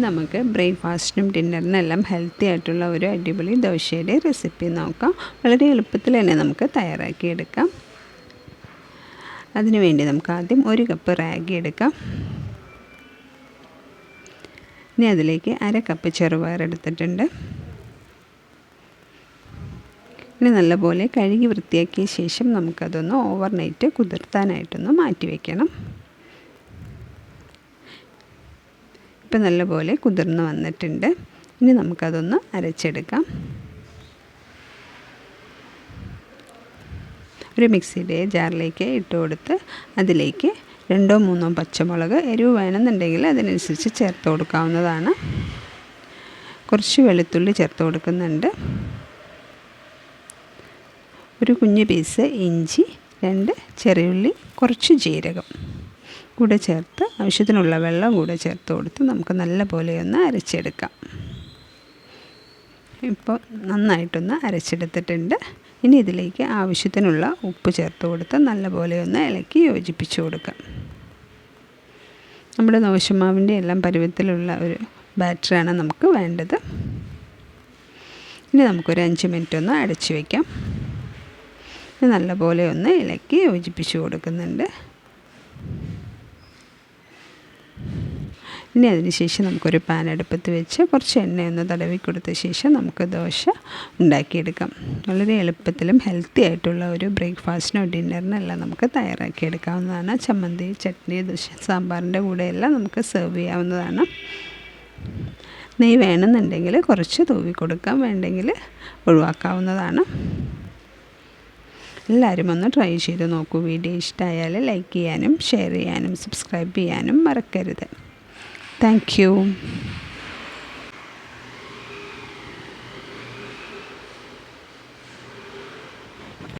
നമുക്ക് ബ്രേക്ക്ഫാസ്റ്റിനും ഡിന്നറിനും എല്ലാം ഹെൽത്തി ആയിട്ടുള്ള ഒരു അടിപൊളി ദോശയുടെ റെസിപ്പി നോക്കാം. വളരെ എളുപ്പത്തിൽ തന്നെ നമുക്ക് തയ്യാറാക്കിയെടുക്കാം അതിനുവേണ്ടി നമുക്ക് ആദ്യം ഒരു കപ്പ് റാഗി എടുക്കാം. ഇനി അതിലേക്ക് അര കപ്പ് ചെറുപയർ എടുത്തിട്ടുണ്ട്. ഇനി നല്ലപോലെ കഴുകി വൃത്തിയാക്കിയ ശേഷം നമുക്കതൊന്ന് ഓവർനൈറ്റ് കുതിർത്താനായിട്ടൊന്ന് മാറ്റി വയ്ക്കണം ഇപ്പം നല്ലപോലെ കുതിർന്ന് വന്നിട്ടുണ്ട്. ഇനി നമുക്കതൊന്ന് അരച്ചെടുക്കാം. ഒരു മിക്സിയുടെ ജാറിലേക്ക് ഇട്ട് കൊടുത്ത് അതിലേക്ക് രണ്ടോ മൂന്നോ പച്ചമുളക് എരിവ് വേണമെന്നുണ്ടെങ്കിൽ അതിനനുസരിച്ച് ചേർത്ത് കൊടുക്കാവുന്നതാണ്. കുറച്ച് വെളുത്തുള്ളി ചേർത്ത് കൊടുക്കുന്നുണ്ട്. ഒരു കുഞ്ഞ് പീസ് ഇഞ്ചി രണ്ട് ചെറിയുള്ളി കുറച്ച് ജീരകം. കൂടെ ചേർത്ത് ആവശ്യത്തിനുള്ള വെള്ളം കൂടെ ചേർത്ത് കൊടുത്ത് നമുക്ക് നല്ല പോലെ ഒന്ന് അരച്ചെടുക്കാം. ഇപ്പോൾ നന്നായിട്ടൊന്ന് അരച്ചെടുത്തിട്ടുണ്ട്. ഇനി ഇതിലേക്ക് ആവശ്യത്തിനുള്ള ഉപ്പ് ചേർത്ത് കൊടുത്ത് നല്ലപോലെ ഒന്ന് ഇളക്കി യോജിപ്പിച്ച് കൊടുക്കാം. നമ്മുടെ ദോശമാവിന്റെ എല്ലാം പരുവത്തിലുള്ള ഒരു ബാറ്ററാണ് നമുക്ക് വേണ്ടത്. ഇനി നമുക്കൊരു അഞ്ച് മിനിറ്റ് ഒന്ന് അടച്ചു വയ്ക്കാം നല്ലപോലെ ഒന്ന് ഇളക്കി യോജിപ്പിച്ച് കൊടുക്കുന്നുണ്ട്. ഇനി അതിന് ശേഷം നമുക്കൊരു പാൻ അടുപ്പത്ത് വെച്ച് കുറച്ച് എണ്ണയൊന്ന് തടവി കൊടുത്ത ശേഷം നമുക്ക് ദോശ ഉണ്ടാക്കിയെടുക്കാം. വളരെ എളുപ്പത്തിലും ഹെൽത്തി ആയിട്ടുള്ള ഒരു ബ്രേക്ക്ഫാസ്റ്റിനോ ഡിന്നറിനോ എല്ലാം നമുക്ക് തയ്യാറാക്കിയെടുക്കാവുന്നതാണ്. ചമ്മന്തി ചട്നി ദോശ സാമ്പാറിന്റെ കൂടെയെല്ലാം നമുക്ക് സെർവ് ചെയ്യാവുന്നതാണ്. നെയ്യ് വേണമെന്നുണ്ടെങ്കിൽ കുറച്ച് തൂവി കൊടുക്കാം. വേണ്ടെങ്കിൽ ഒഴിവാക്കാവുന്നതാണ്. എല്ലാവരും ഒന്ന് ട്രൈ ചെയ്ത് നോക്കൂ. വീഡിയോ ഇഷ്ടമായാൽ ലൈക്ക് ചെയ്യാനും ഷെയർ ചെയ്യാനും സബ്സ്ക്രൈബ് ചെയ്യാനും മറക്കരുത്. Thank you.